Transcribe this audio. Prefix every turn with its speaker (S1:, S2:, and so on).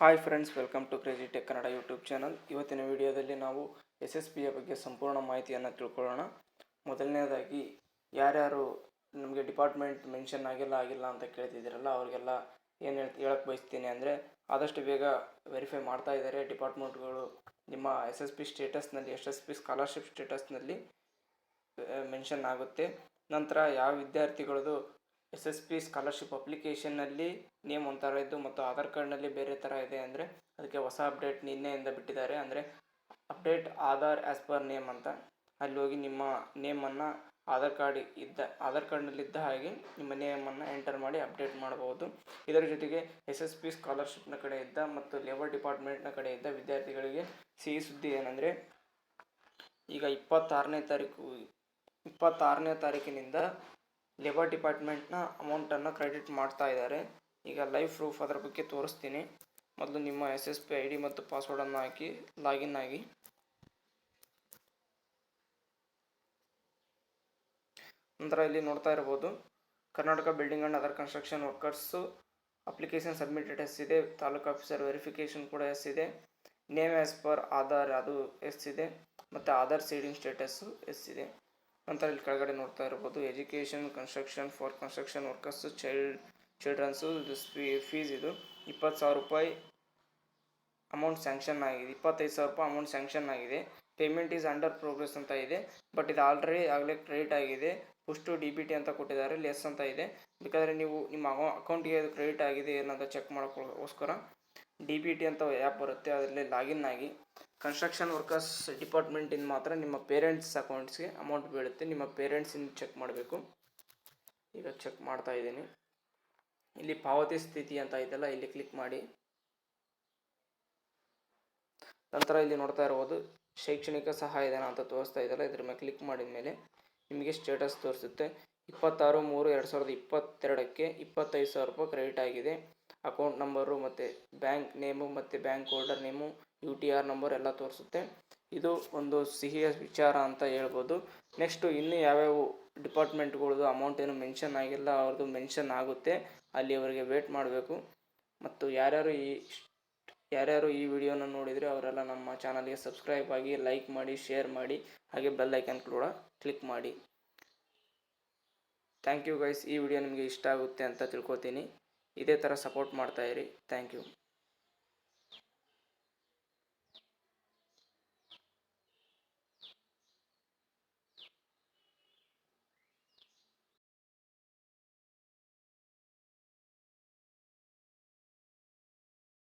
S1: Hi friends welcome to crazy tech Kannada YouTube channel ಇವತ್ತಿನ ವಿಡಿಯೋದಲ್ಲಿ ನಾವು ಎಸ್ ಎಸ್ ಪಿಯ ಬಗ್ಗೆ ಸಂಪೂರ್ಣ ಮಾಹಿತಿಯನ್ನು ತಿಳ್ಕೊಳ್ಳೋಣ. ಮೊದಲನೇದಾಗಿ, ಯಾರ್ಯಾರು ನಮಗೆ ಡಿಪಾರ್ಟ್ಮೆಂಟ್ ಮೆನ್ಷನ್ ಆಗಿಲ್ಲ ಆಗಿಲ್ಲ ಅಂತ ಕೇಳ್ತಿದ್ದೀರಲ್ಲ, ಅವ್ರಿಗೆಲ್ಲ ಏನು ಹೇಳ್ ಹೇಳಕ್ಕೆ ಬಯಸ್ತೀನಿ ಅಂದರೆ, ಆದಷ್ಟು ಬೇಗ ವೆರಿಫೈ ಮಾಡ್ತಾ ಇದ್ದಾರೆ. ಡಿಪಾರ್ಟ್ಮೆಂಟ್ಗಳು ನಿಮ್ಮ ಎಸ್ ಎಸ್ ಪಿ ಸ್ಟೇಟಸ್ನಲ್ಲಿ ಎಸ್ ಎಸ್ ಪಿ ಸ್ಕಾಲರ್ಶಿಪ್ ಸ್ಟೇಟಸ್ನಲ್ಲಿ ಮೆನ್ಷನ್ ಆಗುತ್ತೆ. ನಂತರ ಯಾವ ವಿದ್ಯಾರ್ಥಿಗಳದು ಎಸ್ ಎಸ್ ಪಿ ಸ್ಕಾಲರ್ಶಿಪ್ ಅಪ್ಲಿಕೇಶನ್ನಲ್ಲಿ ನೇಮ್ ಒಂಥರ ಇದ್ದು ಮತ್ತು ಆಧಾರ್ ಕಾರ್ಡ್ನಲ್ಲಿ ಬೇರೆ ಥರ ಇದೆ ಅಂದರೆ ಅದಕ್ಕೆ ಹೊಸ ಅಪ್ಡೇಟ್ ನಿನ್ನೆಯಿಂದ ಬಿಟ್ಟಿದ್ದಾರೆ ಅಂದರೆ update Aadhaar as per name ಅಂತ. ಅಲ್ಲಿ ಹೋಗಿ ನಿಮ್ಮ ನೇಮನ್ನು ಆಧಾರ್ ಕಾರ್ಡ್ ಇದ್ದ ಆಧಾರ್ ಕಾರ್ಡ್ನಲ್ಲಿದ್ದ ಹಾಗೆ ನಿಮ್ಮ ನೇಮನ್ನು ಎಂಟರ್ ಮಾಡಿ ಅಪ್ಡೇಟ್ ಮಾಡಬಹುದು ಇದರ ಜೊತೆಗೆ ಎಸ್ ಎಸ್ ಪಿ ಸ್ಕಾಲರ್ಶಿಪ್ನ ಕಡೆ ಇದ್ದ ಮತ್ತು ಲೇಬರ್ ಡಿಪಾರ್ಟ್ಮೆಂಟ್ನ ಕಡೆ ಇದ್ದ ವಿದ್ಯಾರ್ಥಿಗಳಿಗೆ ಸಿಹಿ ಸುದ್ದಿ ಏನಂದರೆ ಈಗ ಇಪ್ಪತ್ತಾರನೇ ತಾರೀಕು, ಇಪ್ಪತ್ತಾರನೇ ತಾರೀಕಿನಿಂದ ಲೇಬರ್ ಡಿಪಾರ್ಟ್ಮೆಂಟ್ನ ಅಮೌಂಟನ್ನು ಕ್ರೆಡಿಟ್ ಮಾಡ್ತಾ ಇದ್ದಾರೆ ಈಗ ಲೈವ್ ಪ್ರೂಫ್ ಅದರ ಬಗ್ಗೆ ತೋರಿಸ್ತೀನಿ. ಮೊದಲು ನಿಮ್ಮ S S P I D ಮತ್ತು ಪಾಸ್ವರ್ಡನ್ನು ಹಾಕಿ ಲಾಗಿನ್ ಆಗಿ. ನಂತರ ಇಲ್ಲಿ ನೋಡ್ತಾ ಇರ್ಬೋದು. Karnataka building and other construction workers application submitted yes ಇದೆ. ತಾಲೂಕು ಆಫೀಸರ್ ವೆರಿಫಿಕೇಷನ್ ಕೂಡ ಎಸ್ ಇದೆ. ನೇಮ್ ಆ್ಯಸ್ ಪರ್ ಆಧಾರ್ ಅದು ಎಸ್ ಇದೆ. ಮತ್ತು ಆಧಾರ್ ಸೀಡಿಂಗ್ ಸ್ಟೇಟಸ್ಸು ಎಸ್ ಇದೆ. ನಂತರ ಇಲ್ಲಿ ಕೆಳಗಡೆ ನೋಡ್ತಾ ಇರ್ಬೋದು. Education construction for construction workers child childrens fees ಇದು ಇಪ್ಪತ್ತು ಸಾವಿರ ರೂಪಾಯಿ ಅಮೌಂಟ್ ಸ್ಯಾಂಕ್ಷನ್ ಆಗಿದೆ. ಇಪ್ಪತ್ತೈದು ಸಾವಿರ ರೂಪಾಯಿ ಅಮೌಂಟ್ ಸ್ಯಾಂಕ್ಷನ್ ಆಗಿದೆ. ಪೇಮೆಂಟ್ ಈಸ್ ಅಂಡರ್ ಪ್ರೋಗ್ರೆಸ್ ಅಂತ ಇದೆ. ಬಟ್ ಇದು ಆಲ್ರೆಡಿ ಆಗಲೇ ಕ್ರೆಡಿಟ್ ಆಗಿದೆ. ಪುಷ್ಟು ಡಿ ಬಿ ಟಿ ಅಂತ ಕೊಟ್ಟಿದ್ದಾರೆ. ಲೆಸ್ ಅಂತ ಇದೆ. ಬೇಕಾದರೆ ನೀವು ನಿಮ್ಮ ಅಕೌಂಟಿಗೆ ಅದು ಕ್ರೆಡಿಟ್ ಆಗಿದೆ ಏನಂತ ಚೆಕ್ ಮಾಡೋಕ್ಕೋಸ್ಕರ ಡಿ ಬಿ ಟಿ ಅಂತ ಆ್ಯಪ್ ಬರುತ್ತೆ. ಅದರಲ್ಲಿ ಲಾಗಿನ್ ಆಗಿ. ಕನ್ಸ್ಟ್ರಕ್ಷನ್ ವರ್ಕರ್ಸ್ ಡಿಪಾರ್ಟ್ಮೆಂಟಿಂದ ಮಾತ್ರ ನಿಮ್ಮ ಪೇರೆಂಟ್ಸ್ ಅಕೌಂಟ್ಸ್ಗೆ ಅಮೌಂಟ್ ಬೀಳುತ್ತೆ. ನಿಮ್ಮ ಪೇರೆಂಟ್ಸಿಂದ ಚೆಕ್ ಮಾಡಬೇಕು. ಈಗ ಚೆಕ್ ಮಾಡ್ತಾ ಇದ್ದೀನಿ. ಇಲ್ಲಿ ಪಾವತಿ ಸ್ಥಿತಿ ಅಂತ ಇದೆಲ್ಲ ಇಲ್ಲಿ ಕ್ಲಿಕ್ ಮಾಡಿ. ನಂತರ ಇಲ್ಲಿ ನೋಡ್ತಾ ಇರ್ಬೋದು, ಶೈಕ್ಷಣಿಕ ಸಹಾಯಧನ ಅಂತ ತೋರಿಸ್ತಾ ಇದೆಯಲ್ಲ, ಇದ್ರ ಮೇಲೆ ಕ್ಲಿಕ್ ಮಾಡಿದ ಮೇಲೆ ನಿಮಗೆ ಸ್ಟೇಟಸ್ ತೋರಿಸುತ್ತೆ. ಇಪ್ಪತ್ತಾರು ಮೂರು ಎರಡು ಸಾವಿರದ ಇಪ್ಪತ್ತೆರಡಕ್ಕೆ ಇಪ್ಪತ್ತೈದು ಸಾವಿರ ರೂಪಾಯಿ ಕ್ರೆಡಿಟ್ ಆಗಿದೆ. ಅಕೌಂಟ್ ನಂಬರು ಮತ್ತು ಬ್ಯಾಂಕ್ ನೇಮು ಮತ್ತು bank holder name U T R number ಎಲ್ಲ ತೋರಿಸುತ್ತೆ. ಇದು ಒಂದು ಸಿಹಿಯ ವಿಚಾರ ಅಂತ ಹೇಳ್ಬೋದು. ನೆಕ್ಸ್ಟು ಇನ್ನೂ ಯಾವ್ಯಾವ ಡಿಪಾರ್ಟ್ಮೆಂಟ್ಗಳದ್ದು ಅಮೌಂಟ್ ಏನು ಮೆನ್ಷನ್ ಆಗಿಲ್ಲ, ಅವ್ರದ್ದು ಮೆನ್ಷನ್ ಆಗುತ್ತೆ. ಅಲ್ಲಿ ಅವರಿಗೆ ವೇಟ್ ಮಾಡಬೇಕು. ಮತ್ತು ಯಾರ್ಯಾರು ಈ ಯಾರ್ಯಾರು ಈ ವಿಡಿಯೋನ ನೋಡಿದರೆ ಅವರೆಲ್ಲ ನಮ್ಮ ಚಾನಲ್ಗೆ ಸಬ್ಸ್ಕ್ರೈಬ್ ಆಗಿ ಲೈಕ್ ಮಾಡಿ ಶೇರ್ ಮಾಡಿ, ಹಾಗೆ ಬೆಲ್ ಐಕನ್ ಕೂಡ ಕ್ಲಿಕ್ ಮಾಡಿ. ಥ್ಯಾಂಕ್ ಯು ಗೈಸ್ ಈ ವಿಡಿಯೋ ನಿಮಗೆ ಇಷ್ಟ ಆಗುತ್ತೆ ಅಂತ ತಿಳ್ಕೊತೀನಿ. ಇದೇ ಥರ ಸಪೋರ್ಟ್ ಮಾಡ್ತಾಯಿರಿ ಥ್ಯಾಂಕ್ ಯು